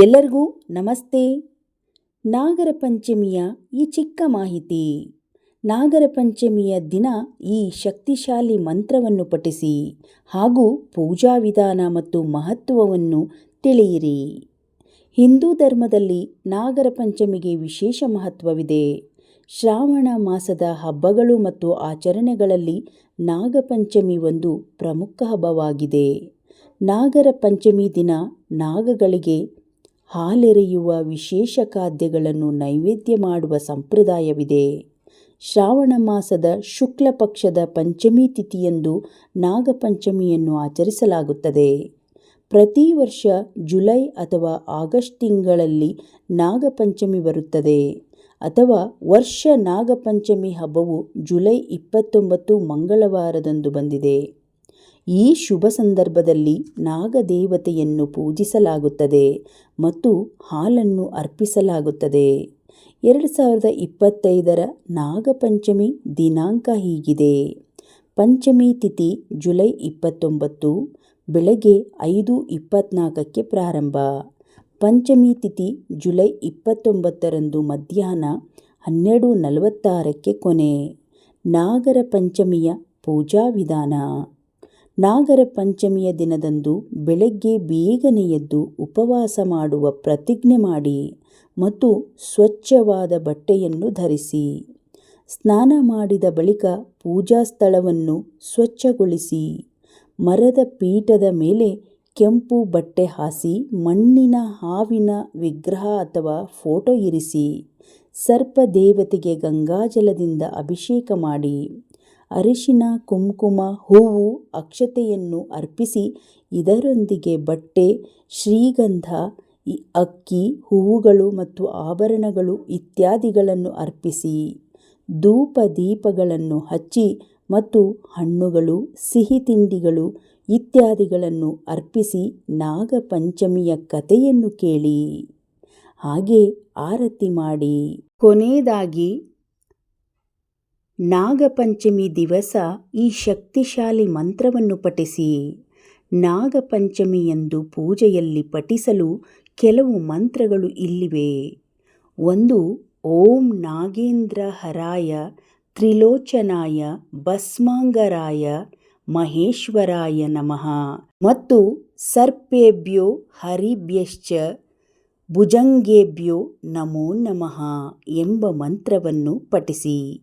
ಎಲ್ಲರಿಗೂ ನಮಸ್ತೆ. ನಾಗರ ಪಂಚಮಿಯ ಈ ಚಿಕ್ಕ ಮಾಹಿತಿ. ನಾಗರ ಪಂಚಮಿಯ ದಿನ ಈ ಶಕ್ತಿಶಾಲಿ ಮಂತ್ರವನ್ನು ಪಠಿಸಿ ಹಾಗೂ ಪೂಜಾ ವಿಧಾನ ಮತ್ತು ಮಹತ್ವವನ್ನು ತಿಳಿಯಿರಿ. ಹಿಂದೂ ಧರ್ಮದಲ್ಲಿ ನಾಗರ ಪಂಚಮಿಗೆ ವಿಶೇಷ ಮಹತ್ವವಿದೆ. ಶ್ರಾವಣ ಮಾಸದ ಹಬ್ಬಗಳು ಮತ್ತು ಆಚರಣೆಗಳಲ್ಲಿ ನಾಗಪಂಚಮಿ ಒಂದು ಪ್ರಮುಖ ಹಬ್ಬವಾಗಿದೆ. ನಾಗರ ಪಂಚಮಿ ದಿನ ನಾಗಗಳಿಗೆ ಹಾಲೆರೆಯುವ ವಿಶೇಷ ಖಾದ್ಯಗಳನ್ನು ನೈವೇದ್ಯ ಮಾಡುವ ಸಂಪ್ರದಾಯವಿದೆ. ಶ್ರಾವಣ ಮಾಸದ ಶುಕ್ಲ ಪಕ್ಷದ ಪಂಚಮಿ ತಿಥಿಯಂದು ನಾಗಪಂಚಮಿಯನ್ನು ಆಚರಿಸಲಾಗುತ್ತದೆ. ಪ್ರತಿ ವರ್ಷ ಜುಲೈ ಅಥವಾ ಆಗಸ್ಟ್ ತಿಂಗಳಲ್ಲಿ ನಾಗಪಂಚಮಿ ಬರುತ್ತದೆ. ಅಥವಾ ವರ್ಷ ನಾಗಪಂಚಮಿ ಹಬ್ಬವು ಜುಲೈ ಇಪ್ಪತ್ತೊಂಬತ್ತು ಮಂಗಳವಾರದಂದು ಬಂದಿದೆ. ಈ ಶುಭ ಸಂದರ್ಭದಲ್ಲಿ ನಾಗದೇವತೆಯನ್ನು ಪೂಜಿಸಲಾಗುತ್ತದೆ ಮತ್ತು ಹಾಲನ್ನು ಅರ್ಪಿಸಲಾಗುತ್ತದೆ. ಎರಡು ಸಾವಿರದ ಇಪ್ಪತ್ತೈದರ ನಾಗಪಂಚಮಿ ದಿನಾಂಕ ಹೀಗಿದೆ. ಪಂಚಮಿ ತಿಥಿ ಜುಲೈ ಇಪ್ಪತ್ತೊಂಬತ್ತು, ಬೆಳಗ್ಗೆ ಐದು ಇಪ್ಪತ್ತ್ನಾಲ್ಕಕ್ಕೆ ಪ್ರಾರಂಭ. ಪಂಚಮಿ ತಿಥಿ ಜುಲೈ ಇಪ್ಪತ್ತೊಂಬತ್ತರಂದು ಮಧ್ಯಾಹ್ನ ಹನ್ನೆರಡು ನಲವತ್ತಾರಕ್ಕೆ ಕೊನೆ. ನಾಗರ ಪಂಚಮಿಯ ಪೂಜಾ ವಿಧಾನ. ನಾಗರ ಪಂಚಮಿಯ ದಿನದಂದು ಬೆಳಗ್ಗೆ ಬೇಗನೆ ಎದ್ದು ಉಪವಾಸ ಮಾಡುವ ಪ್ರತಿಜ್ಞೆ ಮಾಡಿ ಮತ್ತು ಸ್ವಚ್ಛವಾದ ಬಟ್ಟೆಯನ್ನು ಧರಿಸಿ. ಸ್ನಾನ ಮಾಡಿದ ಬಳಿಕ ಪೂಜಾ ಸ್ಥಳವನ್ನು ಸ್ವಚ್ಛಗೊಳಿಸಿ. ಮರದ ಪೀಠದ ಮೇಲೆ ಕೆಂಪು ಬಟ್ಟೆ ಹಾಸಿ ಮಣ್ಣಿನ ಹಾವಿನ ವಿಗ್ರಹ ಅಥವಾ ಫೋಟೋ ಇರಿಸಿ. ಸರ್ಪ ದೇವತೆಗೆ ಗಂಗಾಜಲದಿಂದ ಅಭಿಷೇಕ ಮಾಡಿ. ಅರಿಶಿನ, ಕುಂಕುಮ, ಹೂವು, ಅಕ್ಷತೆಯನ್ನು ಅರ್ಪಿಸಿ ಇದರೊಂದಿಗೆ ಬಟ್ಟೆ, ಶ್ರೀಗಂಧ ಅಕ್ಕಿ, ಹೂವುಗಳು ಮತ್ತು ಆಭರಣಗಳು ಇತ್ಯಾದಿಗಳನ್ನು ಅರ್ಪಿಸಿ. ಧೂಪ ದೀಪಗಳನ್ನು ಹಚ್ಚಿ ಮತ್ತು ಹಣ್ಣುಗಳು, ಸಿಹಿ ತಿಂಡಿಗಳು ಇತ್ಯಾದಿಗಳನ್ನು ಅರ್ಪಿಸಿ ನಾಗಪಂಚಮಿಯ ಕಥೆಯನ್ನು ಕೇಳಿ. ಹಾಗೆ ಆರತಿ ಮಾಡಿ. ಕೊನೆಯದಾಗಿ ನಾಗಪಂಚಮಿ ದಿವಸ ಈ ಶಕ್ತಿಶಾಲಿ ಮಂತ್ರವನ್ನು ಪಠಿಸಿ. ನಾಗಪಂಚಮಿಯಂದು ಪೂಜೆಯಲ್ಲಿ ಪಠಿಸಲು ಕೆಲವು ಮಂತ್ರಗಳು ಇಲ್ಲಿವೆ. ಒಂದು, ಓಂ ನಾಗೇಂದ್ರ ಹರಾಯ ತ್ರಿಲೋಚನಾಯ ಭಸ್ಮಾಂಗರಾಯ ಮಹೇಶ್ವರಾಯ ನಮಃ. ಮತ್ತು, ಸರ್ಪೇಭ್ಯೋ ಹರಿಭ್ಯಶ್ಚ ಭುಜಂಗೇಭ್ಯೋ ನಮೋ ನಮಃ ಎಂಬ ಮಂತ್ರವನ್ನು ಪಠಿಸಿ.